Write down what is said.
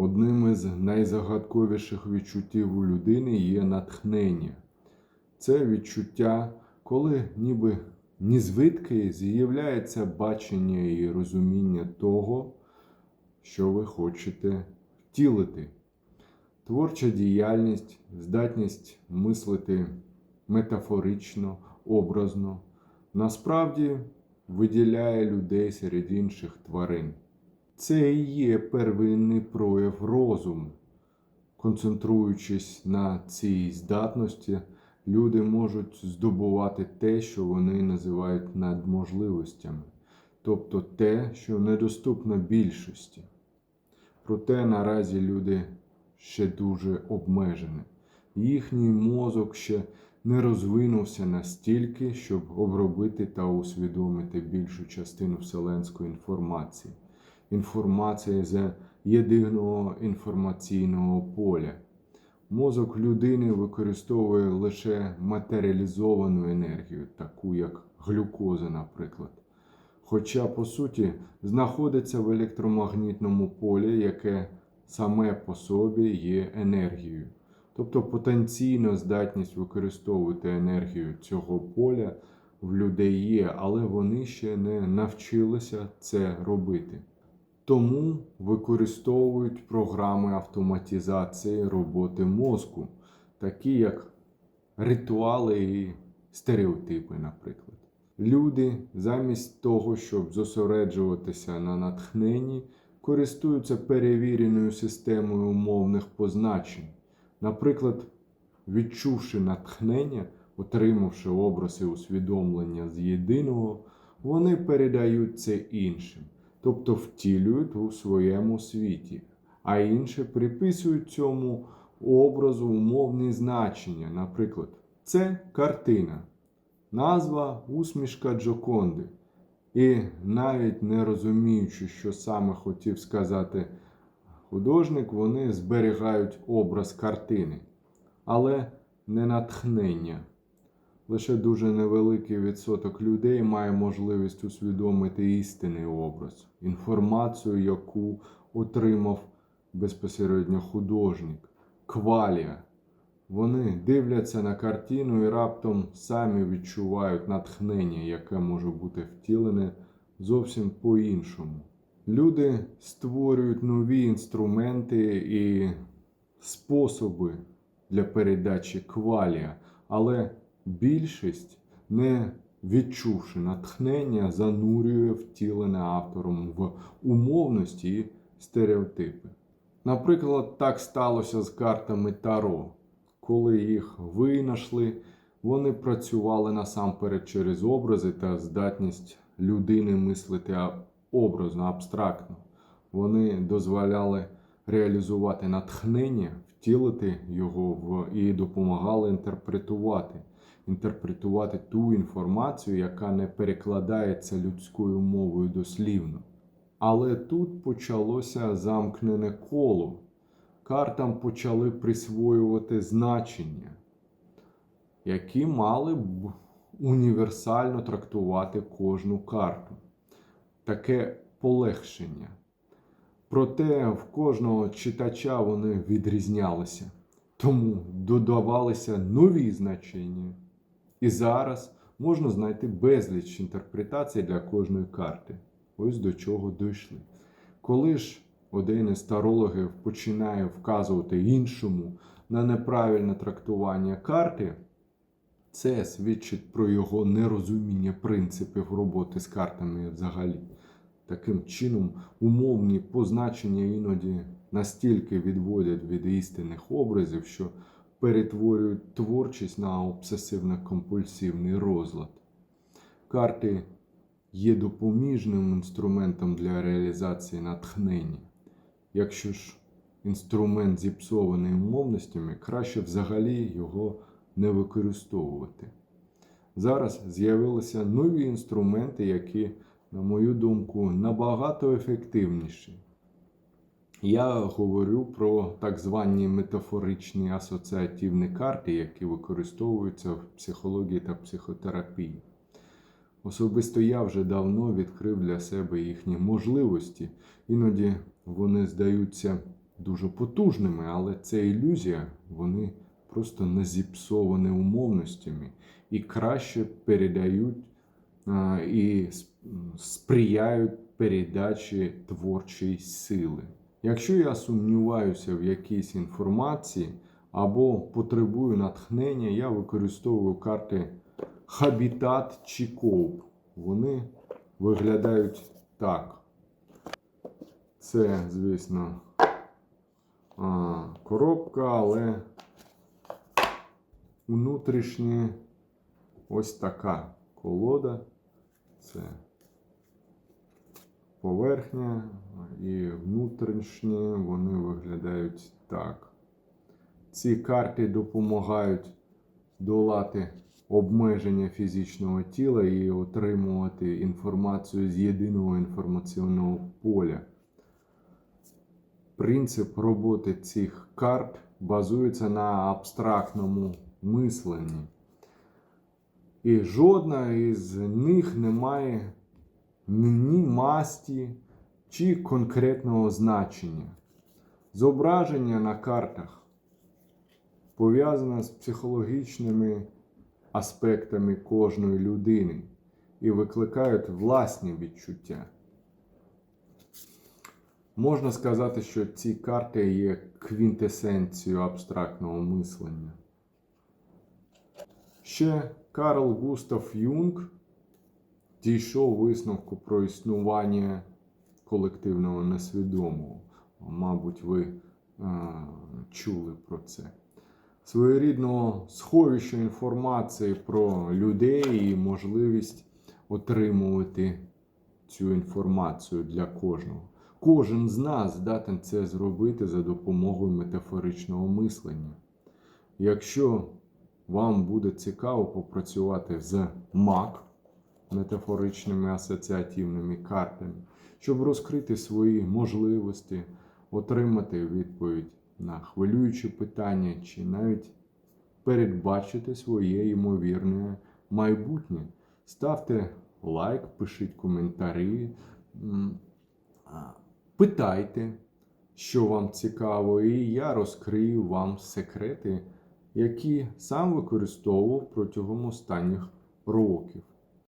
Одним із найзагадковіших відчуттів у людини є натхнення. Це відчуття, коли ніби ні звідки з'являється бачення і розуміння того, що ви хочете втілити. Творча діяльність, здатність мислити метафорично, образно, насправді виділяє людей серед інших тварин. Це і є первинний прояв розуму. Концентруючись на цій здатності, люди можуть здобувати те, що вони називають надможливостями, тобто те, що недоступно більшості. Проте наразі люди ще дуже обмежені. Їхній мозок ще не розвинувся настільки, щоб обробити та усвідомити більшу частину вселенської інформації. Інформація з єдиного інформаційного поля. Мозок людини використовує лише матеріалізовану енергію, таку як глюкоза, наприклад. Хоча, по суті, знаходиться в електромагнітному полі, яке саме по собі є енергією. Тобто потенційна здатність використовувати енергію цього поля в людей є, але вони ще не навчилися це робити. Тому використовують програми автоматизації роботи мозку, такі як ритуали і стереотипи, наприклад. Люди замість того, щоб зосереджуватися на натхненні, користуються перевіреною системою умовних позначень. Наприклад, відчувши натхнення, отримавши образи усвідомлення з єдиного, вони передають це іншим, тобто втілюють у своєму світі, а інші приписують цьому образу умовні значення. Наприклад, це картина, назва усмішка Джоконди. І навіть не розуміючи, що саме хотів сказати художник, вони зберігають образ картини, але не натхнення. Лише дуже невеликий відсоток людей має можливість усвідомити істинний образ, інформацію, яку отримав безпосередньо художник, квалія. Вони дивляться на картину і раптом самі відчувають натхнення, яке може бути втілене зовсім по-іншому. Люди створюють нові інструменти і способи для передачі квалія, але більшість, не відчувши натхнення, занурює втілене автором в умовності і стереотипи. Наприклад, так сталося з картами Таро. Коли їх винайшли, вони працювали насамперед через образи та здатність людини мислити образно, абстрактно. Вони дозволяли реалізувати натхнення, втілити його в і допомагали інтерпретувати, інтерпретувати ту інформацію, яка не перекладається людською мовою дослівно. Але тут почалося замкнене коло. Картам почали присвоювати значення, які мали б універсально трактувати кожну карту. Таке полегшення. Проте в кожного читача вони відрізнялися, тому додавалися нові значення. І зараз можна знайти безліч інтерпретацій для кожної карти. Ось до чого дійшли. Коли ж один із тарологів починає вказувати іншому на неправильне трактування карти, це свідчить про його нерозуміння принципів роботи з картами взагалі. Таким чином, умовні позначення іноді настільки відводять від істинних образів, що перетворюють творчість на обсесивно-компульсивний розлад. Карти є допоміжним інструментом для реалізації натхнення. Якщо ж інструмент зіпсований умовностями, краще взагалі його не використовувати. Зараз з'явилися нові інструменти, які, на мою думку, набагато ефективніші. Я говорю про так звані метафоричні асоціативні карти, які використовуються в психології та психотерапії. Особисто я вже давно відкрив для себе їхні можливості, іноді вони здаються дуже потужними, але це ілюзія, вони просто не зіпсовані умовностями і краще передають і сприяють передачі творчої сили. Якщо я сумніваюся в якійсь інформації або потребую натхнення, я використовую карти Хабітат чи Коуп. Вони виглядають так. Це, звісно, коробка, але внутрішнє ось така колода. Це поверхня і внутрішнє вони виглядають так. Ці карти допомагають долати обмеження фізичного тіла і отримувати інформацію з єдиного інформаційного поля. Принцип роботи цих карт базується на абстрактному мисленні. І жодна із них не має ні масті чи конкретного значення. Зображення на картах пов'язане з психологічними аспектами кожної людини і викликають власні відчуття. Можна сказати, що ці карти є квінтесенцією абстрактного мислення. Ще Карл Густав Юнг дійшов висновку про існування колективного несвідомого. Мабуть, ви е, чули про це. Своєрідного сховища інформації про людей і можливість отримувати цю інформацію для кожного. Кожен з нас здатен це зробити за допомогою метафоричного мислення. Якщо вам буде цікаво попрацювати з МАК, метафоричними асоціативними картами, щоб розкрити свої можливості, отримати відповідь на хвилюючі питання чи навіть передбачити своє ймовірне майбутнє. Ставте лайк, пишіть коментарі, питайте, що вам цікаво, і я розкрию вам секрети, які сам використовував протягом останніх років.